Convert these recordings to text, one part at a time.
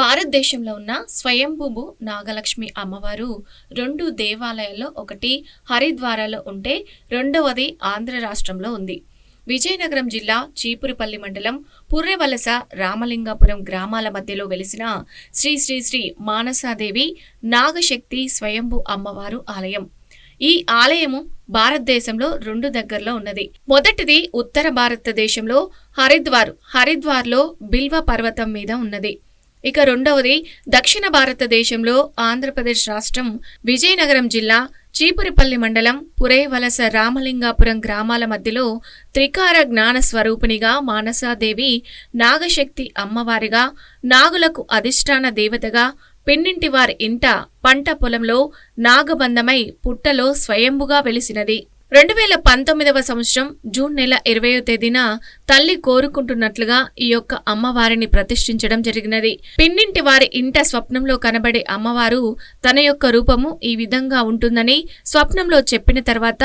భారతదేశంలో ఉన్న స్వయంభూభు నాగలక్ష్మి అమ్మవారు రెండు దేవాలయాల్లో ఒకటి హరిద్వారాలో ఉంటే రెండవది ఆంధ్ర రాష్ట్రంలో ఉంది. విజయనగరం జిల్లా చీపురుపల్లి మండలం పుర్రెవలస రామలింగాపురం గ్రామాల మధ్యలో వెలిసిన శ్రీ శ్రీ శ్రీ మానసాదేవి నాగశక్తి స్వయంభూ అమ్మవారు ఆలయం. ఈ ఆలయము భారతదేశంలో రెండు దగ్గరలో ఉన్నది. మొదటిది ఉత్తర భారతదేశంలో హరిద్వార్ హరిద్వార్లో బిల్వ పర్వతం మీద ఉన్నది. ఇక రెండవది దక్షిణ భారతదేశంలో ఆంధ్రప్రదేశ్ రాష్ట్రం విజయనగరం జిల్లా చీపురిపల్లి మండలం పురేవలస రామలింగాపురం గ్రామాల మధ్యలో త్రికార జ్ఞాన స్వరూపిణిగా మానసాదేవి నాగశక్తి అమ్మవారిగా నాగులకు అధిష్టాన దేవతగా పెన్నింటి వారి ఇంట పంట పొలంలో నాగబంధమై పుట్టలో స్వయంభుగా వెలిసినది. రెండు వేల పంతొమ్మిదవ సంవత్సరం జూన్ నెల ఇరవయో తేదీన తల్లి కోరుకుంటున్నట్లుగా ఈ యొక్క అమ్మవారిని ప్రతిష్ఠించడం జరిగినది. పిన్నింటి వారి ఇంట స్వప్నంలో కనబడే అమ్మవారు తన యొక్క రూపము ఈ విధంగా ఉంటుందని స్వప్నంలో చెప్పిన తర్వాత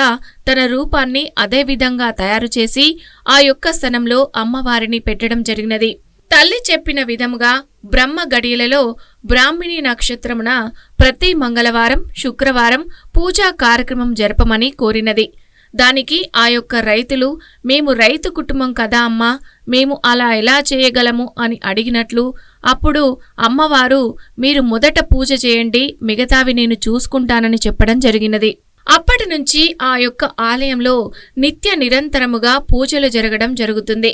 తన రూపాన్ని అదే విధంగా తయారు చేసి ఆ యొక్క స్థలంలో అమ్మవారిని పెట్టడం జరిగినది. తల్లి చెప్పిన విధముగా బ్రహ్మ గడియలలో బ్రాహ్మిణి నక్షత్రమున ప్రతి మంగళవారం శుక్రవారం పూజా కార్యక్రమం జరపమని కోరినది. దానికి ఆ యొక్క రైతులు మేము రైతు కుటుంబం కదా అమ్మా మేము అలా ఎలా చేయగలము? అని అడిగినట్లు అప్పుడు అమ్మవారు మీరు మొదట పూజ చేయండి మిగతావి నేను చూసుకుంటానని చెప్పడం జరిగినది. అప్పటి నుంచి ఆ యొక్క ఆలయంలో నిత్య నిరంతరముగా పూజలు జరగడం జరుగుతుంది.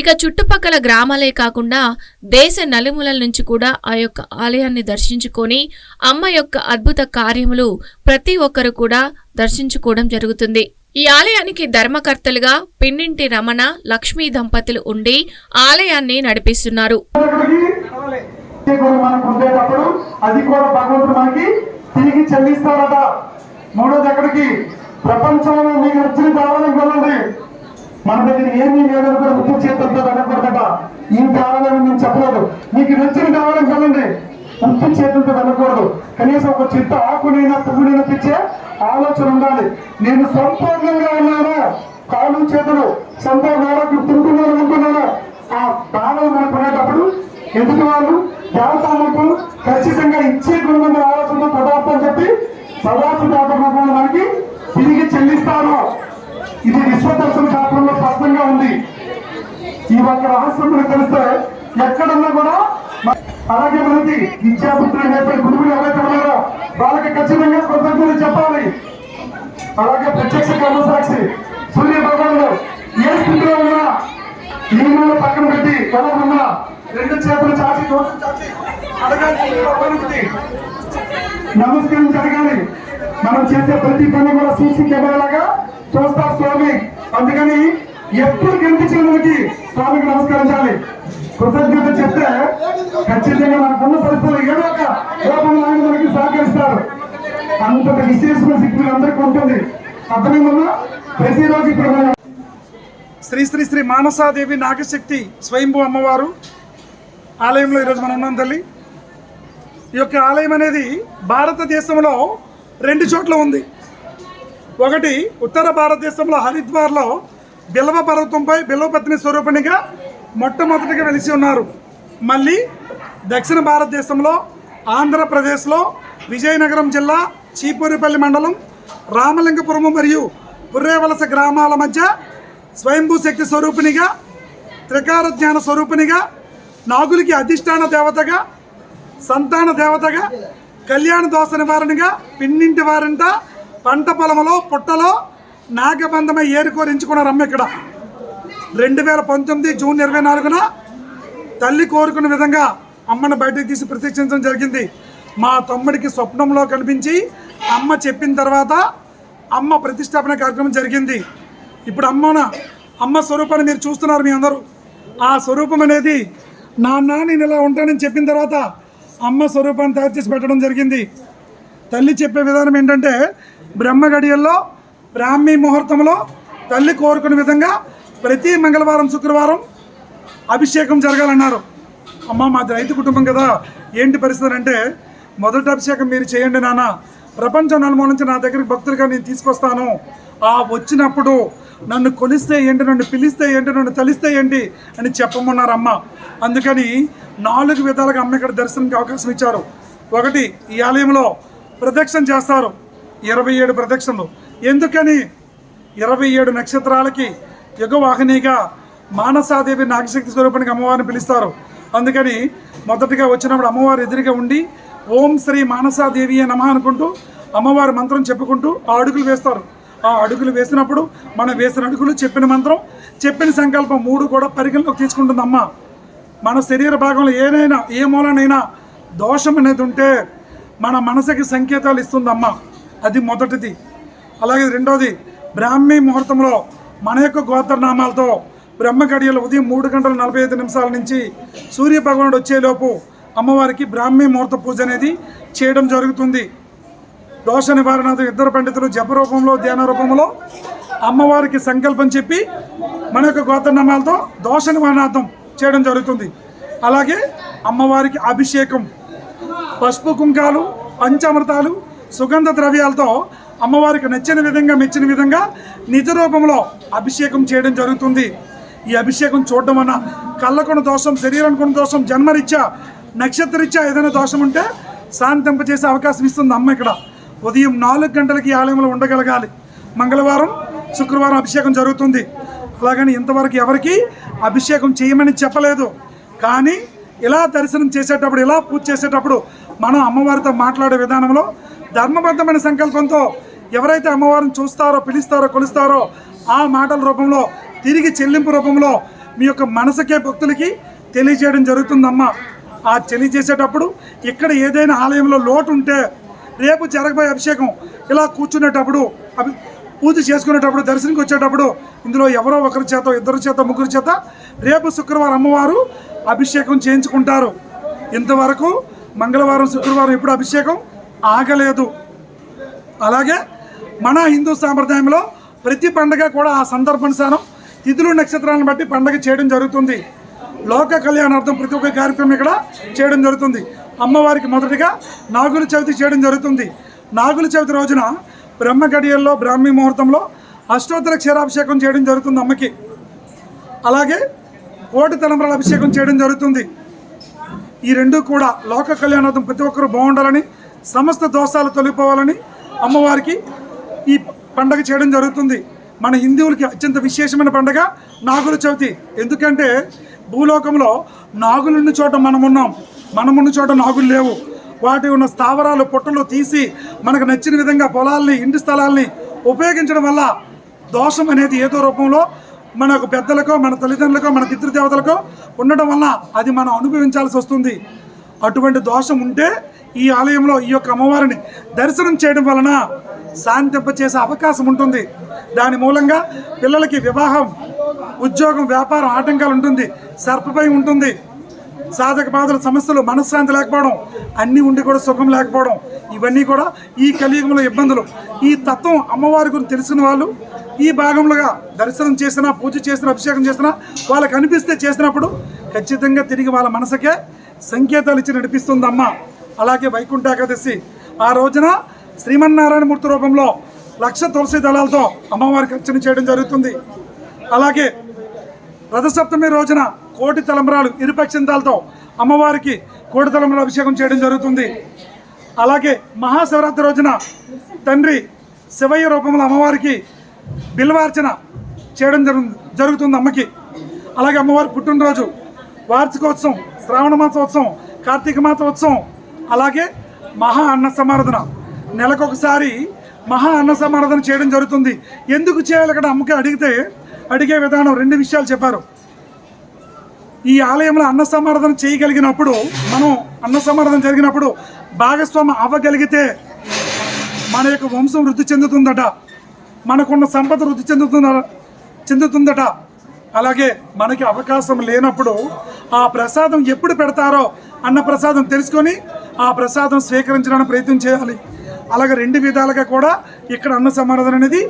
ఇక చుట్టుపక్కల గ్రామాలే కాకుండా దేశ నలుమూలల నుంచి కూడా ఆ యొక్క ఆలయాన్ని దర్శించుకొని అమ్మ యొక్క అద్భుత కార్యములు ప్రతి ఒక్కరు కూడా దర్శించుకోవడం జరుగుతుంది. ఈ ఆలయానికి ధర్మకర్తలుగా పిన్నింటి రమణ లక్ష్మీ దంపతులు ఉండి ఆలయాన్ని నడిపిస్తున్నారు. అది కూడా భగవంతుడు మనకి తిరిగి చెల్లిస్తాడట మూడోది ఎక్కడికి ప్రపంచంలో మీకు నచ్చిన కావాలని వెళ్ళండి మన దగ్గర ఏమీ లేదని కూడా ఉప్పు చేతులతో వెళ్ళకూడదట ఏం కావాలని నేను చెప్పలేదు. మీకు నచ్చిన కావాలని వెళ్ళండి ఉప్పు చేతులతో వెళ్ళకూడదు కనీసం ఒక చెట్టు ఆకునైనా పువ్వునైనా తెచ్చే ఆలోచన ఉండాలి. నేను సంపూర్ణంగా ఉన్నాను. కాళ్ళు చేతులు సంపూర్ణ ఆరోగ్యం తింటున్నాను అనుకున్నాను. ఆ భావం మనకు ఉండేటప్పుడు ఎదుటి వాళ్ళు దేవతాలకు ఖచ్చితంగా ఇచ్చే గుణమైన ఆలోచన పదార్థం చెప్పి సదాసు దాపకుండా మనకి తిరిగి చెల్లిస్తాను. ఇది విశ్వదర్శన శాస్త్రంలో స్పష్టంగా ఉంది. ఈ ఒక్క రహస్యం మనకు తెలిస్తే ఎక్కడున్నా కూడా అలాగే మనకి విద్యాపుత్రులు నేర్పే గురువులు ఎవరైతే ఉన్నారో వాళ్ళకి ఖచ్చితంగా కృతజ్ఞతలు చెప్పాలి. అలాగే ప్రత్యక్ష కర్మసాక్షి సూర్య భగవానుడు ఏ స్థితిలో ఉన్నా నియమాలు పక్కన పెట్టి ఎలా ఉన్నా రెండు చేతులు చాచి నోట్లు చాచి అడగాలి నమస్కారం జరగాలి. మనం చేసే ప్రతి పని కూడా సీసీ కెమెరా చూస్తారు స్వామి. అందుకని ఎప్పుడు కనిపించిన మనకి స్వామికి నమస్కరించాలి. కృతజ్ఞత చెప్తే ఖచ్చితంగా మనకున్న పరిస్థితులు ఏదో ఒక రూపంలో ఆయన మనకి సహకరిస్తారు. అంతటి విశేషమైన శక్తి అందరికీ ఉంటుంది. అర్థమైందమ్మా ప్రతిరోజు ఇప్పుడు శ్రీ శ్రీ శ్రీ మానసాదేవి నాగశక్తి స్వయంభూ అమ్మవారు ఆలయంలో ఈరోజు మనం ఉన్నాం తల్లి. ఈ యొక్క ఆలయం అనేది భారతదేశంలో రెండు చోట్ల ఉంది. ఒకటి ఉత్తర భారతదేశంలో హరిద్వార్లో బిల్వ పర్వతంపై బిల్వపత్ని స్వరూపిణిగా మొట్టమొదటిగా వెలిసి ఉన్నారు. మళ్ళీ దక్షిణ భారతదేశంలో ఆంధ్రప్రదేశ్లో విజయనగరం జిల్లా చీపూరిపల్లి మండలం రామలింగపురము మరియు పుర్రేవలస గ్రామాల మధ్య స్వయంభూ శక్తి స్వరూపిణిగా త్రికార జ్ఞాన స్వరూపిణిగా నాగులకి అధిష్టాన దేవతగా సంతాన దేవతగా కళ్యాణ దోష నివారణగా పిన్నింటి వారంట పంట పొలంలో పుట్టలో నాగబంధమై ఏరుకోరించుకున్న రమ్మ ఇక్కడ రెండు వేల పంతొమ్మిది జూన్ ఇరవై నాలుగున తల్లి కోరుకున్న విధంగా అమ్మను బయటకు తీసి ప్రత్యక్షించడం జరిగింది. మా తమ్ముడికి స్వప్నంలో కనిపించి అమ్మ చెప్పిన తర్వాత అమ్మ ప్రతిష్టాపన కార్యక్రమం జరిగింది. ఇప్పుడు అమ్మన అమ్మ స్వరూపాన్ని మీరు చూస్తున్నారు మీ అందరూ. ఆ స్వరూపం అనేది నాన్న నేను ఇలా ఉంటానని చెప్పిన తర్వాత అమ్మ స్వరూపాన్ని తయారు చేసి పెట్టడం జరిగింది. తల్లి చెప్పే విధానం ఏంటంటే బ్రహ్మ గడియల్లో బ్రాహ్మీ ముహూర్తంలో తల్లి కోరుకున్న విధంగా ప్రతి మంగళవారం శుక్రవారం అభిషేకం జరగాలన్నారు. అమ్మ మాది రైతు కుటుంబం కదా. ఏంటి పరిస్థితి అంటే మొదటి అభిషేకం మీరు చేయండి నాన్న. ప్రపంచం నలుమూల నుంచి నా దగ్గరికి భక్తులుగా నేను తీసుకొస్తాను. ఆ వచ్చినప్పుడు నన్ను కొలిస్తే ఏంటి నన్ను పిలిస్తే ఏంటి నన్ను తలిస్తే ఏంటి అని చెప్పమన్నారు అమ్మ అందుకని నాలుగు విధాలుగా అమ్మ ఇక్కడ దర్శనానికి అవకాశం ఇచ్చారు. ఒకటి ఈ ఆలయంలో ప్రదక్షిణ చేస్తారు. ఇరవై ఏడు ప్రదక్షిణలు ఎందుకని? ఇరవై ఏడు నక్షత్రాలకి యుగవాహినిగా మానసాదేవి నాగశక్తి స్వరూపానికి అమ్మవారిని పిలుస్తారు. అందుకని మొదటిగా వచ్చినప్పుడు అమ్మవారు ఎదురుగా ఉండి ఓం శ్రీ మానసాదేవి నమ అనుకుంటూ అమ్మవారి మంత్రం చెప్పుకుంటూ ఆ అడుగులు వేస్తారు. ఆ అడుగులు వేసినప్పుడు మనం వేసిన అడుగులు చెప్పిన మంత్రం చెప్పిన సంకల్పం మూడు కూడా పరిగణలోకి తీసుకుంటుంది అమ్మ మన శరీర భాగంలో ఏదైనా ఏ మూలనైనా దోషం అనేది ఉంటే మన మనసుకి సంకేతాలు ఇస్తుంది అమ్మ అది మొదటిది. అలాగే రెండవది బ్రాహ్మీ ముహూర్తంలో మన యొక్క గోత్రనామాలతో బ్రహ్మ గడియలు ఉదయం మూడు గంటల నలభై ఐదు నిమిషాల నుంచి సూర్య భగవానుడు వచ్చేలోపు అమ్మవారికి బ్రాహ్మీ ముహూర్త పూజ అనేది చేయడం జరుగుతుంది. దోష నివారణ ఇద్దరు పండితులు జప రూపంలో ధ్యాన రూపంలో అమ్మవారికి సంకల్పం చెప్పి మన యొక్క గోత్రనామాలతో దోష నివారణార్థం చేయడం జరుగుతుంది. అలాగే అమ్మవారికి అభిషేకం పసుపు కుంకాలు పంచామృతాలు సుగంధ ద్రవ్యాలతో అమ్మవారికి నచ్చిన విధంగా మెచ్చిన విధంగా నిజ రూపంలో అభిషేకం చేయడం జరుగుతుంది. ఈ అభిషేకం చూడడం వలన కళ్ళకున్న దోషం శరీరానికి దోషం జన్మరీత్యా నక్షత్రరీత్యా ఏదైనా దోషం ఉంటే శాంతింపజేసే అవకాశం ఇస్తుంది అమ్మ ఇక్కడ. ఉదయం నాలుగు గంటలకి ఆలయంలో ఉండగలగాలి. మంగళవారం శుక్రవారం అభిషేకం జరుగుతుంది. అలాగని ఇంతవరకు ఎవరికి అభిషేకం చేయమని చెప్పలేదు. కానీ ఇలా దర్శనం చేసేటప్పుడు ఇలా పూజ చేసేటప్పుడు మనం అమ్మవారితో మాట్లాడే విధానంలో ధర్మబద్ధమైన సంకల్పంతో ఎవరైతే అమ్మవారిని చూస్తారో పిలుస్తారో కొలుస్తారో ఆ మాటల రూపంలో తిరిగి చెల్లింపు రూపంలో మీ యొక్క మనసుకే భక్తులకి తెలియజేయడం జరుగుతుందమ్మా. ఆ తెలియజేసేటప్పుడు ఇక్కడ ఏదైనా ఆలయంలో లోటు ఉంటే రేపు జరగబోయే అభిషేకం ఇలా కూర్చునేటప్పుడు అభి పూజ చేసుకునేటప్పుడు దర్శనంకి వచ్చేటప్పుడు ఇందులో ఎవరో ఒకరి చేత ఇద్దరి చేత ముగ్గురి చేత రేపు శుక్రవారం అమ్మవారు అభిషేకం చేయించుకుంటారు. ఇంతవరకు మంగళవారం శుక్రవారం ఎప్పుడు అభిషేకం? ఆగలేదు. అలాగే మన హిందూ సాంప్రదాయంలో ప్రతి పండగ కూడా ఆ సందర్భానుసారం తిథులు నక్షత్రాలను బట్టి పండగ చేయడం జరుగుతుంది. లోక కళ్యాణార్థం ప్రతి ఒక్క కార్యక్రమం ఇక్కడ చేయడం జరుగుతుంది. అమ్మవారికి మొదటిగా నాగుల చవితి చేయడం జరుగుతుంది. నాగుల చవితి రోజున బ్రహ్మ గడియల్లో బ్రాహ్మీ ముహూర్తంలో అష్టోత్తర క్షీరాభిషేకం చేయడం జరుగుతుంది అమ్మకి. అలాగే కోటి తలంబరాల అభిషేకం చేయడం జరుగుతుంది. ఈ రెండు కూడా లోక కళ్యాణార్థం ప్రతి ఒక్కరూ బాగుండాలని సమస్త దోషాలు తొలగిపోవాలని అమ్మవారికి ఈ పండగ చేయడం జరుగుతుంది. మన హిందువులకి అత్యంత విశేషమైన పండగ నాగుల చవితి. ఎందుకంటే భూలోకంలో నాగులున్న చోట మనం ఉన్నాం. మనమున్న చోట నాగులు లేవు. వాటి ఉన్న స్థావరాలు పొట్టలు తీసి మనకు నచ్చిన విధంగా పొలాల్ని ఇంటి స్థలాల్ని ఉపయోగించడం వల్ల దోషం అనేది ఏదో రూపంలో మనకు పెద్దలకో మన తల్లిదండ్రులకో మన పితృదేవతలకో ఉండడం వల్ల అది మనం అనుభవించాల్సి వస్తుంది. అటువంటి దోషం ఉంటే ఈ ఆలయంలో ఈ యొక్క అమ్మవారిని దర్శనం చేయడం వలన శాంతింపచేసే అవకాశం ఉంటుంది. దాని మూలంగా పిల్లలకి వివాహం ఉద్యోగం వ్యాపారం ఆటంకాలు ఉంటుంది సర్పభయం ఉంటుంది. సాధక బాధల సమస్యలు మనశ్శాంతి లేకపోవడం అన్నీ ఉండి కూడా సుఖం లేకపోవడం ఇవన్నీ కూడా ఈ కలియుగంలో ఇబ్బందులు. ఈ తత్వం అమ్మవారి గురించి తెలిసిన వాళ్ళు ఈ భాగంలోగా దర్శనం చేసినా పూజ చేసినా అభిషేకం చేసినా వాళ్ళకి అనిపిస్తే చేసినప్పుడు ఖచ్చితంగా తిరిగి వాళ్ళ మనసుకే సంకేతాలు ఇచ్చి నడిపిస్తుంది అమ్మ అలాగే వైకుంఠ ఏకాదశి ఆ రోజున శ్రీమన్నారాయణమూర్తి రూపంలో లక్ష తులసి దళాలతో అమ్మవారికి అర్చన చేయడం జరుగుతుంది. అలాగే రథసప్తమి రోజున కోటి తలంబరాలు ఇరుపక్షింతాలతో అమ్మవారికి కోటి తలంబరాలు అభిషేకం చేయడం జరుగుతుంది. అలాగే మహాశివరాత్రి రోజున తండ్రి శివయ్య రూపంలో అమ్మవారికి బిల్వార్చన చేయడం జరుగు జరుగుతుంది అమ్మకి. అలాగే అమ్మవారి పుట్టినరోజు వార్షికోత్సవం శ్రావణ మాసోత్సవం కార్తీక మాసోత్సవం అలాగే మహా అన్న సమారాధన. నెలకొకసారి మహా అన్న సమారాధన చేయడం జరుగుతుంది. ఎందుకు చేయాలి అక్కడ అమ్మకి అడిగితే అడిగే విధానం రెండు విషయాలు చెప్పారు. ఈ ఆలయంలో అన్న సమారాధన చేయగలిగినప్పుడు మనం అన్న సమారాధన జరిగినప్పుడు భాగస్వామి అవ్వగలిగితే మన యొక్క వంశం వృద్ధి చెందుతుందట. మనకున్న సంపద వృద్ధి చెందుతుంద చెందుతుందట. అలాగే మనకి అవకాశం లేనప్పుడు ఆ ప్రసాదం ఎప్పుడు పెడతారో అన్న ప్రసాదం తెలుసుకొని ఆ ప్రసాదం స్వీకరించడానికి ప్రయత్నం చేయాలి. అలాగే రెండు విధాలుగా కూడా ఇక్కడ అన్న సమాధానం అనేది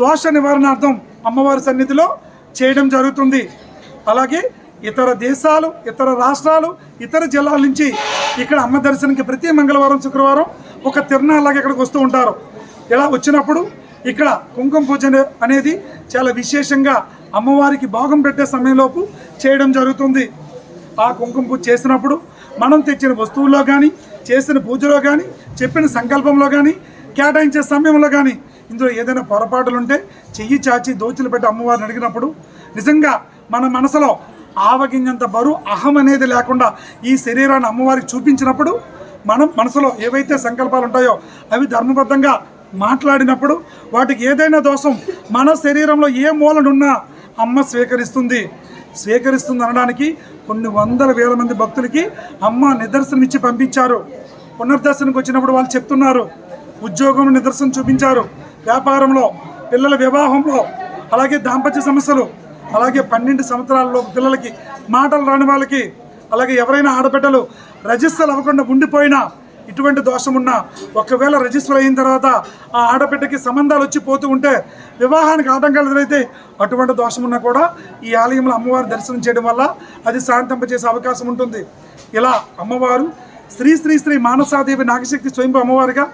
దోష నివారణార్థం అమ్మవారి సన్నిధిలో చేయడం జరుగుతుంది. అలాగే ఇతర దేశాలు ఇతర రాష్ట్రాలు ఇతర జిల్లాల నుంచి ఇక్కడ అమ్మ దర్శనంకి ప్రతి మంగళవారం శుక్రవారం ఒక తిరునాళ్ళగా ఇక్కడికి వస్తూ ఉంటారు. ఇలా వచ్చినప్పుడు ఇక్కడ కుంకుమ పూజ అనేది చాలా విశేషంగా అమ్మవారికి భాగం పెట్టే సమయంలోపు చేయడం జరుగుతుంది. ఆ కుంకుమ పూజ చేసినప్పుడు మనం తెచ్చిన వస్తువుల్లో కానీ చేసిన పూజలో కానీ చెప్పిన సంకల్పంలో కానీ కేటాయించే సమయంలో కానీ ఇందులో ఏదైనా పొరపాటులు ఉంటే చెయ్యి చాచి దోచులు పెట్టి అమ్మవారిని అడిగినప్పుడు నిజంగా మన మనసులో ఆవగింజంత బరువు అహం అనేది లేకుండా ఈ శరీరాన్ని అమ్మవారికి చూపించినప్పుడు మనం మనసులో ఏవైతే సంకల్పాలు ఉంటాయో అవి ధర్మబద్ధంగా మాట్లాడినప్పుడు వాటికి ఏదైనా దోషం మన శరీరంలో ఏ మూలనున్నా అమ్మ స్వీకరిస్తుంది. స్వీకరిస్తుంది అనడానికి కొన్ని వందల వేల మంది భక్తులకి అమ్మ నిదర్శనం ఇచ్చి పంపించారు. పునర్దర్శనకు వచ్చినప్పుడు వాళ్ళు చెప్తున్నారు. ఉద్యోగం నిదర్శనం చూపించారు. వ్యాపారంలో పిల్లల వివాహంలో అలాగే దాంపత్య సమస్యలు అలాగే పన్నెండు సంవత్సరాల్లో పిల్లలకి మాటలు రాని వాళ్ళకి అలాగే ఎవరైనా ఆడబిడ్డలు రజిస్టర్లు అవ్వకుండా ఉండిపోయినా ఇటువంటి దోషం ఉన్నా ఒకవేళ రిజిస్టర్ అయిన తర్వాత ఆ ఆడబిడ్డకి సంబంధాలు వచ్చి పోతూ ఉంటే వివాహానికి ఆటంకాలు ఎదురైతే అటువంటి దోషం ఉన్నా కూడా ఈ ఆలయంలో అమ్మవారి దర్శనం చేయడం వల్ల అది శాంతింపజేసే అవకాశం ఉంటుంది. ఇలా అమ్మవారు శ్రీ శ్రీ శ్రీ మానసాదేవి నాగశక్తి స్వయంభూ అమ్మవారిగా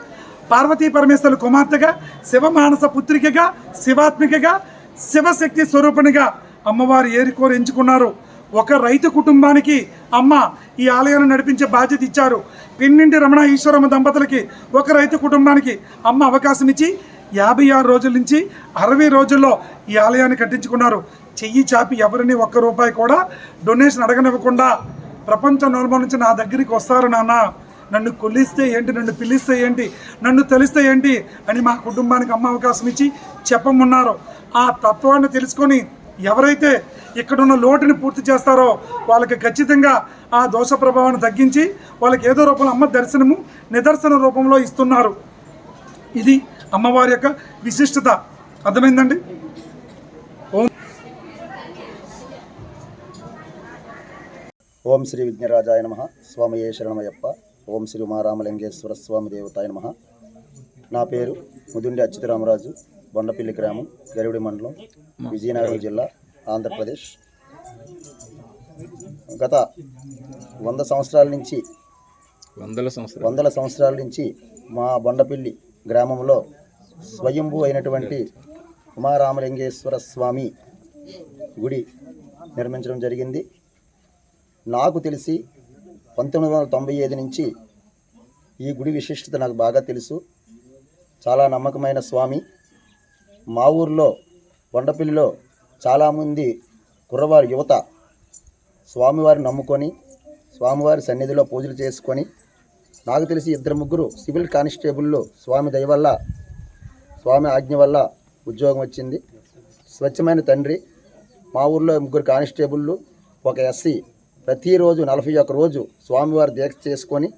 పార్వతీ పరమేశ్వరుల కుమార్తెగా శివ మానస పుత్రికగా శివాత్మికగా శివశక్తి స్వరూపునిగా అమ్మవారు ఏరికోరు ఎంచుకున్నారు. ఒక రైతు కుటుంబానికి అమ్మ ఈ ఆలయాన్ని నడిపించే బాధ్యత ఇచ్చారు. పిన్నింటి రమణ ఈశ్వరమ్మ దంపతులకి ఒక రైతు కుటుంబానికి అమ్మ అవకాశం ఇచ్చి యాభై ఆరు రోజుల నుంచి అరవై రోజుల్లో ఈ ఆలయాన్ని కట్టించుకున్నారు. చెయ్యి చాపి ఎవరిని ఒక్క రూపాయి కూడా డొనేషన్ అడగనివ్వకుండా ప్రపంచ నోర్మల్ నుంచి నా దగ్గరికి వస్తారు నాన్న. నన్ను కొల్లిస్తే ఏంటి? నన్ను పిలిస్తే ఏంటి? నన్ను తెలిస్తే ఏంటి? అని మా కుటుంబానికి అమ్మ అవకాశం ఇచ్చి చెప్పమన్నారు. ఆ తత్వాన్ని తెలుసుకొని ఎవరైతే ఇక్కడున్న లోటుని పూర్తి చేస్తారో వాళ్ళకి ఖచ్చితంగా ఆ దోష ప్రభావాన్ని తగ్గించి వాళ్ళకి ఏదో రూపంలో అమ్మ దర్శనము నిదర్శన రూపంలో ఇస్తున్నారు. ఇది అమ్మవారి యొక్క విశిష్టత. అర్థమైందండి? ఓం ఓం శ్రీ విఘ్నరాజాయ నమ. స్వామియే శరణమయ్యప్ప. ఓం శ్రీ ఉమారామలింగేశ్వర స్వామి దేవతాయ నమ. నా పేరు ముదుండి అచ్యుతరామరాజు. బొండపల్లి గ్రామం గరివిడి మండలం విజయనగరం జిల్లా ఆంధ్రప్రదేశ్. గత వంద సంవత్సరాల నుంచి వందల సంవత్సరాలు. వందల సంవత్సరాల నుంచి మా బొండపల్లి గ్రామంలో స్వయంభూ అయినటువంటి ఉమారామలింగేశ్వర స్వామి గుడి నిర్మించడం జరిగింది. నాకు తెలిసి పంతొమ్మిది వందల తొంభై ఐదు నుంచి ఈ గుడి విశిష్టత నాకు బాగా తెలుసు. చాలా నమ్మకమైన స్వామి. మా ఊర్లో కొండపల్లిలో చాలామంది కుర్రవారి యువత స్వామివారిని నమ్ముకొని స్వామివారి సన్నిధిలో పూజలు చేసుకొని నాకు తెలిసి ఇద్దరు ముగ్గురు సివిల్ కానిస్టేబుల్లు స్వామి దయ వల్ల స్వామి ఆజ్ఞ వల్ల ఉద్యోగం వచ్చింది. స్వచ్ఛమైన తండ్రి మా ఊర్లో ముగ్గురు కానిస్టేబుళ్ళు ఒక ఎస్సీ. ప్రతిరోజు నలభై ఒక్క రోజు స్వామివారి దీక్ష చేసుకొని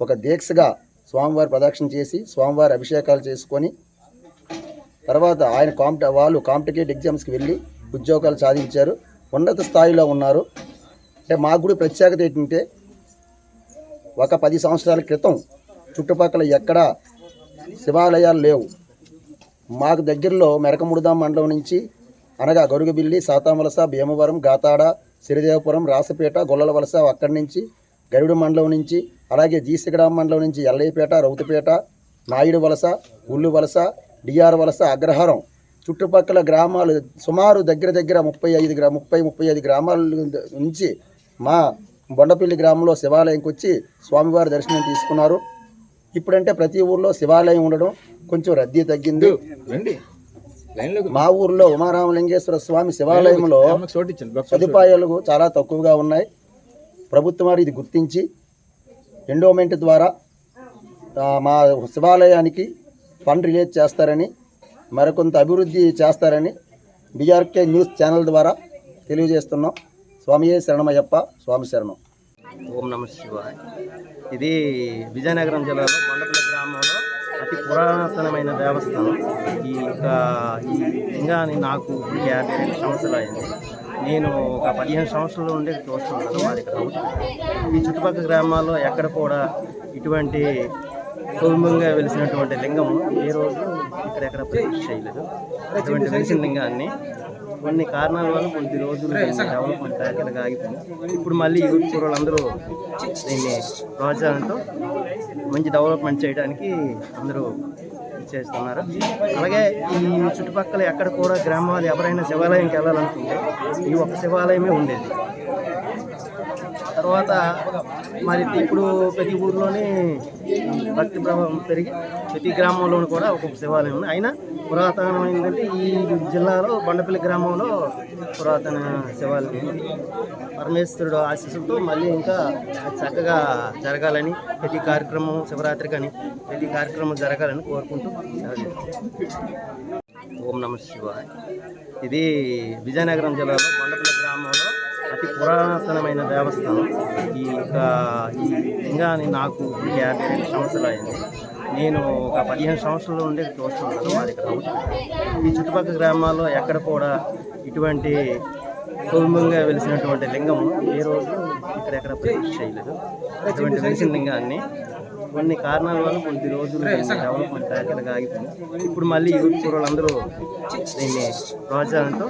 ఒక దీక్షగా స్వామివారి ప్రదక్షిణ చేసి స్వామివారి అభిషేకాలు చేసుకొని తర్వాత ఆయన కాంపిట వాళ్ళు కాంపిటేటివ్ ఎగ్జామ్స్కి వెళ్ళి ఉద్యోగాలు సాధించారు. ఉన్నత స్థాయిలో ఉన్నారు. అంటే మాకు కూడా ప్రత్యేకత ఏంటంటే ఒక పది సంవత్సరాల క్రితం చుట్టుపక్కల ఎక్కడా శివాలయాలు లేవు. మాకు దగ్గరలో మెరకముడుదాం మండలం నుంచి అనగా గరుగుబిల్లి సాతామలస భీమవరం గాతాడ సిరిదేవపురం రాసపేట గొల్లల వలస అక్కడి నుంచి గరుడు మండలం నుంచి అలాగే జీసిగడాం మండలం నుంచి ఎల్లయ్యపేట రౌతుపేట నాయుడు వలస ఉల్లు వలస డిఆర్ వలస అగ్రహారం. చుట్టుపక్కల గ్రామాలు సుమారు దగ్గర దగ్గర ముప్పై ఐదు గ్రా ముప్పై ముప్పై ఐదు గ్రామాల నుంచి మా బొండపల్లి గ్రామంలో శివాలయంకి వచ్చి స్వామివారి దర్శనం తీసుకున్నారు. ఇప్పుడంటే ప్రతి ఊర్లో శివాలయం ఉండడం కొంచెం రద్దీ తగ్గింది. మా ఊర్లో ఉమారామలింగేశ్వర స్వామి శివాలయంలో సదుపాయాలు చాలా తక్కువగా ఉన్నాయి. ప్రభుత్వం వారు ఇది గుర్తించి ఎండోమెంట్ ద్వారా మా శివాలయానికి ఫండ్ రిలీజ్ చేస్తారని మరికొంత అభివృద్ధి చేస్తారని బీఆర్కే న్యూస్ ఛానల్ ద్వారా తెలియజేస్తున్నాం. స్వామియే శరణమయ్యప్ప స్వామి శరణం. ఓం నమ శివాయ్. ఇది విజయనగరం జిల్లాలో కొండపల్లి గ్రామంలో అతి పురాతనమైన దేవస్థానం. ఈ యొక్క ఈ లింగాన్ని నాకు యాభై రెండు సంవత్సరాలు అయింది నేను ఒక పదిహేను సంవత్సరాల నుండి చూస్తున్నాను. మా దగ్గర ఈ చుట్టుపక్కల గ్రామాల్లో ఎక్కడ కూడా ఇటువంటి కుటుంబంగా వెలిసినటువంటి లింగము ఏ రోజు ఇక్కడెక్కడ ప్రతిష్ఠ చేయలేదు. ఇటువంటి వెలిసిన లింగాన్ని కొన్ని కారణాల వల్ల కొద్ది రోజులు డెవలప్మెంట్ ఇలాగ ఆగిపోయింది. ఇప్పుడు మళ్ళీ యూత్ కుర్రోళ్ళందరూ దీన్ని ప్రోత్సాహంతో మంచి డెవలప్మెంట్ చేయడానికి అందరూ చేస్తున్నారు. అలాగే ఈ చుట్టుపక్కల ఎక్కడ కూడా గ్రామాలు ఎవరైనా శివాలయంకి వెళ్ళాలనుకుంటే ఈ ఒక్క శివాలయమే ఉండేది. తర్వాత మరి ఇప్పుడు ప్రతి ఊర్లోనే భక్తి ప్రభావం పెరిగి ప్రతి గ్రామంలోనూ కూడా ఒక్కొక్క శివాలయం ఉంది. అయినా పురాతనమైందంటే ఈ జిల్లాలో బండపల్లి గ్రామంలో పురాతన శివాలయం ఉంది. పరమేశ్వరుడు ఆశీస్సులతో మళ్ళీ ఇంకా చక్కగా జరగాలని ప్రతి కార్యక్రమం శివరాత్రి కానీ ప్రతి కార్యక్రమం జరగాలని కోరుకుంటూ ఓం నమ శివాయ. ఇది విజయనగరం జిల్లాలో బండపల్లి గ్రామంలో అతి పురాతనమైన దేవస్థానం. ఈ యొక్క ఈ లింగాన్ని నాకు యాభై రెండు సంవత్సరాలు అయింది నేను ఒక పదిహేను సంవత్సరాల నుండి చూస్తున్నాను మా దగ్గర ఈ చుట్టుపక్కల గ్రామాల్లో ఎక్కడ కూడా ఇటువంటి కుటుంబంగా వెలిసినటువంటి లింగము ఏ రోజు ఇక్కడెక్కడ ప్రతిష్ట చేయలేదు. అటువంటి వెలిసిన లింగాన్ని కొన్ని కారణాల వల్ల కొద్ది రోజులు డెవలప్మెంట్ ఇలాగ ఆగిపోయింది ఇప్పుడు మళ్ళీ యూత్ కుర్రోళ్ళందరూ దీన్ని ప్రోత్సాహంతో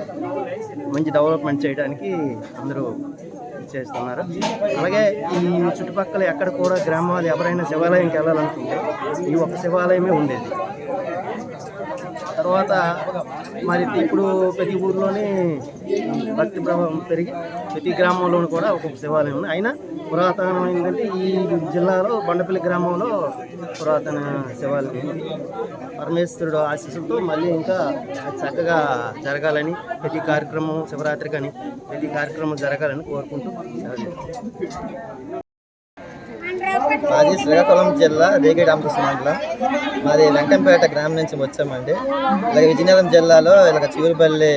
మంచి డెవలప్మెంట్ చేయడానికి అందరూ చేస్తున్నారు. అలాగే ఈ చుట్టుపక్కల ఎక్కడ కూడా గ్రామాలు ఎవరైనా శివాలయంకి వెళ్ళాలనుకుంటే ఈ ఒక్క శివాలయమే ఉండేది. తర్వాత మరి ఇప్పుడు ప్రతి ఊర్లోనే భక్తి ప్రభావం పెరిగి ప్రతి గ్రామంలోనూ కూడా ఒక్కొక్క శివాలయం ఉంది. అయినా పురాతనమైందంటే ఈ జిల్లాలో బండపల్లి గ్రామంలో పురాతన శివాలయం ఉంది. పరమేశ్వరుడు ఆశీస్సులతో మళ్ళీ ఇంకా చక్కగా జరగాలని ప్రతి కార్యక్రమం శివరాత్రి కానీ ప్రతి కార్యక్రమం జరగాలని కోరుకుంటూ మాది శ్రీకాకుళం జిల్లా రేగడి రామకృష్ణ మండలం. మాది వెంకంపేట గ్రామం నుంచి వచ్చామండి. ఇలాగ విజయనగరం జిల్లాలో ఇలాగ చిగురుపల్లి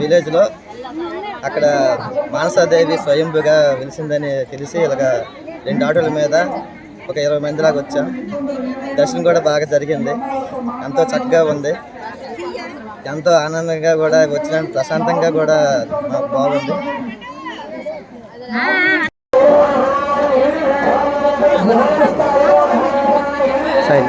విలేజ్లో అక్కడ మానసాదేవి స్వయంభుగా వెలిసిందని తెలిసి ఇలాగ రెండు ఆటోల మీద ఒక ఇరవై మంది దాకా వచ్చాం. దర్శనం కూడా బాగా జరిగింది. ఎంతో చక్కగా ఉంది. ఎంతో ఆనందంగా కూడా వచ్చిన ప్రశాంతంగా కూడా మాకు బాగుంది. সাইড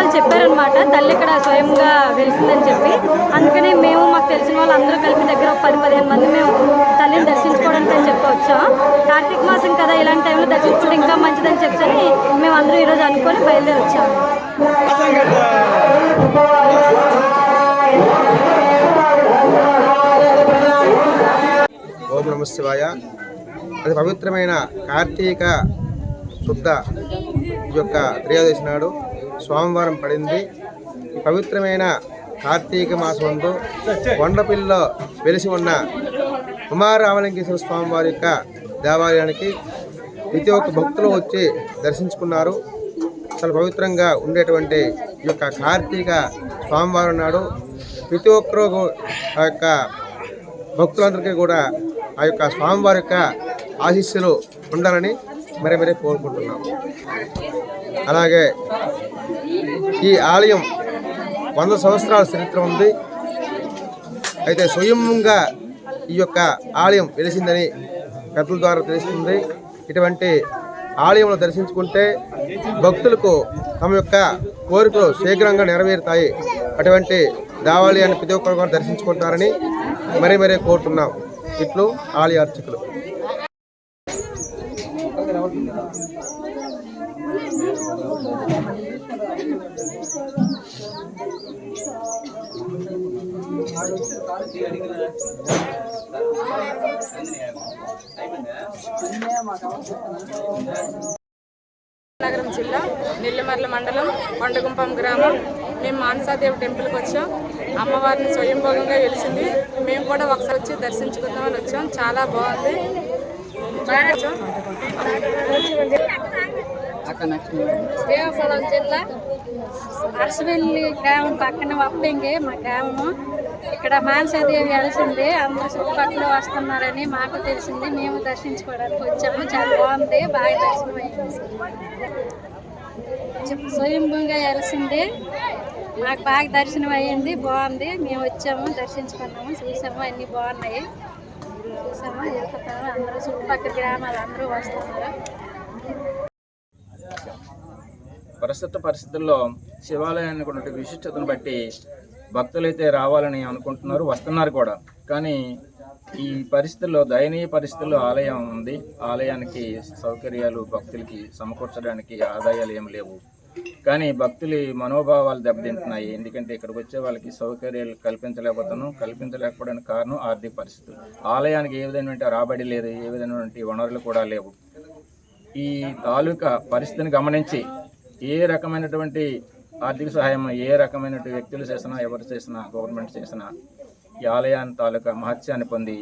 వాళ్ళు చెప్పారనమాట తల్లి ఇక్కడ స్వయంగా వెలిసిందని చెప్పి. అందుకని మేము మాకు తెలిసిన వాళ్ళు అందరూ కలిపి దగ్గర ఒక పది పదిహేను మంది మేము తల్లిని దర్శించుకోవడానికి అని చెప్పి వచ్చాం. కార్తీక మాసం కదా ఇలాంటి టైంలో దర్శించుకుంటే ఇంకా మంచిదని చెప్పని మేము అందరూ ఈరోజు అనుకొని బయలుదేరి వచ్చాము ఓం నమ శివాయ. అది పవిత్రమైన కార్తీక శుద్ధ ఈ యొక్క త్రయోదశి నాడు. సోమవారం పడింది. పవిత్రమైన కార్తీక మాసమందు కొండపిల్లిలో వెలిసి ఉన్న ఉమారామలింగేశ్వర స్వామివారి యొక్క దేవాలయానికి ప్రతి ఒక్క భక్తులు వచ్చి దర్శించుకున్నారు. చాలా పవిత్రంగా ఉండేటువంటి ఈ యొక్క కార్తీక స్వామివారం నాడు ప్రతి ఒక్కరూ ఆ యొక్క భక్తులందరికీ కూడా ఆ యొక్క స్వామివారి యొక్క ఆశీస్సులు ఉండాలని మరి మరీ కోరుకుంటున్నాం. అలాగే ఈ ఆలయం వంద సంవత్సరాల చరిత్ర ఉంది. అయితే స్వయంగా ఈ యొక్క ఆలయం వెలిసిందని కథల ద్వారా తెలుస్తుంది. ఇటువంటి ఆలయంలో దర్శించుకుంటే భక్తులకు తమ యొక్క కోరికలు శీఘ్రంగా నెరవేరుతాయి. అటువంటి దేవాలయాన్ని ప్రతి ఒక్కరు కూడా దర్శించుకుంటారని మరీ మరీ కోరుతున్నాం. ఇట్లు ఆలయ అర్చకులు. నగరం జిల్లా నెల్లిమర్ల మండలం కొండగుంపం గ్రామం. మేము మానసాదేవి టెంపుల్కి వచ్చాం. అమ్మవారిని స్వయంభోగంగా వెలిసింది. మేము కూడా ఒకసారి వచ్చి దర్శించుకుందామని వచ్చాం. చాలా బాగుంది. శ్రీకాకుళం జిల్లా అరసవెల్లి గ్రామం పక్కన వప్పంగి మా గ్రామము. ఇక్కడ మానసాదేవి వెలిసింది అందరూ చుట్టుపక్కల వస్తున్నారని మాకు తెలిసింది. మేము దర్శించుకోవడానికి వచ్చాము. చాలా బాగుంది. బాగా దర్శనం అయింది స్వయంభూగా వెలిసింది మాకు బాగా దర్శనం అయ్యింది. బాగుంది. మేము వచ్చాము దర్శించుకున్నాము. చూసాము అన్నీ బాగున్నాయి. చూసాము. వెళ్తున్నాము అందరూ చుట్టుపక్కల గ్రామాలు అందరూ వస్తున్నారు. ప్రస్తుత పరిస్థితుల్లో శివాలయానికి ఉన్నటువంటి విశిష్టతను బట్టి భక్తులైతే రావాలని అనుకుంటున్నారు వస్తున్నారు కూడా. కానీ ఈ పరిస్థితుల్లో దయనీయ పరిస్థితుల్లో ఆలయం ఉంది. ఆలయానికి సౌకర్యాలు భక్తులకి సమకూర్చడానికి ఆదాయాలు ఏమి లేవు. కానీ భక్తుల మనోభావాలు దెబ్బతింటున్నాయి. ఎందుకంటే ఇక్కడికి వచ్చే వాళ్ళకి సౌకర్యాలు కల్పించలేకపోతున్నాం. కల్పించలేకపోవడానికి కారణం ఆర్థిక పరిస్థితులు. ఆలయానికి ఏ విధమైనటువంటి రాబడి లేదు ఏ విధమైనటువంటి వనరులు కూడా లేవు. ఈ తాలూకా పరిస్థితిని గమనించి ఏ రకమైనటువంటి ఆర్థిక సహాయం ఏ రకమైనటువంటి వ్యక్తులు చేసినా ఎవరు చేసినా గవర్నమెంట్ చేసినా ఈ ఆలయాన్ని తాలూకా మహత్యాన్ని పొంది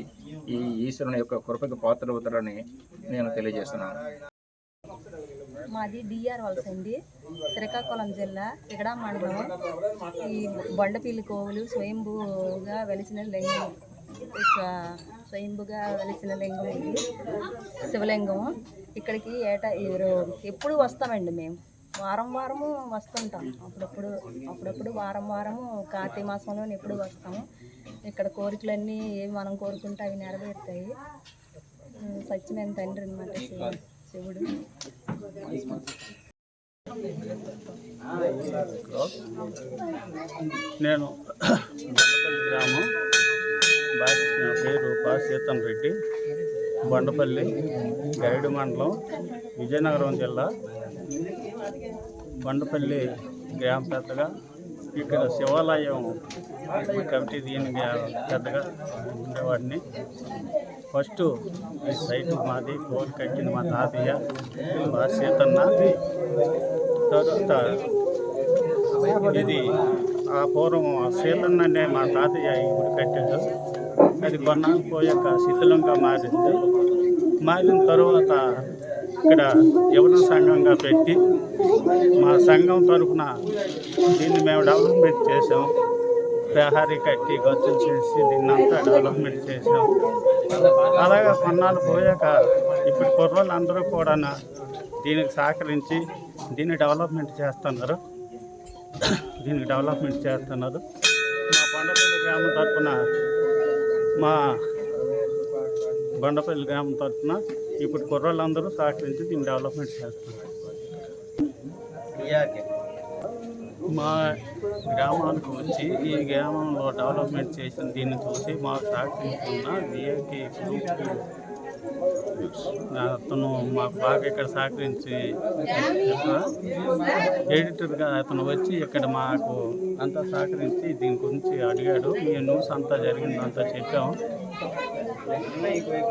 ఈ ఈశ్వరుని యొక్క కృపకి పాత్రవుతారని నేను తెలియజేస్తున్నాను. మాది డిఆర్ వలస అండి. శ్రీకాకుళం జిల్లా ఇక్కడ మండలం. ఈ బండపిల్లి కోవులు స్వయంభూగా వెలిసిన లింగం. స్వయంభుగా వెలిసిన లింగం ఇది శివలింగం. ఇక్కడికి ఏటా ఎప్పుడు వస్తామండి మేము. వారం వారము వస్తుంటాం. అప్పుడప్పుడు అప్పుడప్పుడు వారం వారము కార్తీక మాసంలో ఎప్పుడు వస్తాము. ఇక్కడ కోరికలన్నీ ఏవి మనం కోరుకుంటే అవి నెరవేరుతాయి. సత్యమైన తండ్రి అనమాట శివుడు. నేను గ్రామం. భాష నా పేరు పా సీతన్ రెడ్డి. బండపల్లి గైడు మండలం విజయనగరం జిల్లా. బండపల్లి గ్రామ పెద్దగా ఇక్కడ శివాలయం కమిటీ దీని పెద్దగా ఉండేవాడిని. ఫస్ట్ ఈ సైట్ మాది కోలు కట్టింది మా తాతయ్య మా సీతన్న. తర్వాత ఇది ఆ పూర్వం శ్రీలన్న మా తాతయ్య ఈ గుడి కట్టాడు. అది కొన్నాళ్ళు పోయాక శిథిలంగా మారింది. మారిన తర్వాత ఇక్కడ యవన సంఘంగా పెట్టి మా సంఘం తరఫున దీన్ని మేము డెవలప్మెంట్ చేసాం ప్రహారీ కట్టి గచ్చులు చేసి దీన్ని అంతా డెవలప్మెంట్ చేసాం అలాగా కొన్నాళ్ళు పోయాక ఇప్పుడు కుర్రోళ్ళు అందరూ కూడా దీనికి సహకరించి దీన్ని డెవలప్మెంట్ చేస్తున్నారు. దీనికి డెవలప్మెంట్ చేస్తున్నారు. మా బండపల్లి గ్రామం తరఫున మా బండపల్లి గ్రామం తరఫున ఇప్పుడు కుర్రోళ్ళందరూ సహకరించి దీన్ని డెవలప్మెంట్ చేస్తున్నారు. మా గ్రామానికి వచ్చి ఈ గ్రామంలో డెవలప్మెంట్ చేసిన దీన్ని చూసి మా సహకరిస్తున్న విఏకి గ్రూప్ అతను మాకు బాగా ఇక్కడ సహకరించి ఎడిటర్గా అతను వచ్చి ఇక్కడ మాకు అంతా సహకరించి దీని గురించి అడిగాడు. ఈ న్యూస్ అంతా జరిగిందంతా చెప్పాము. 玫瑰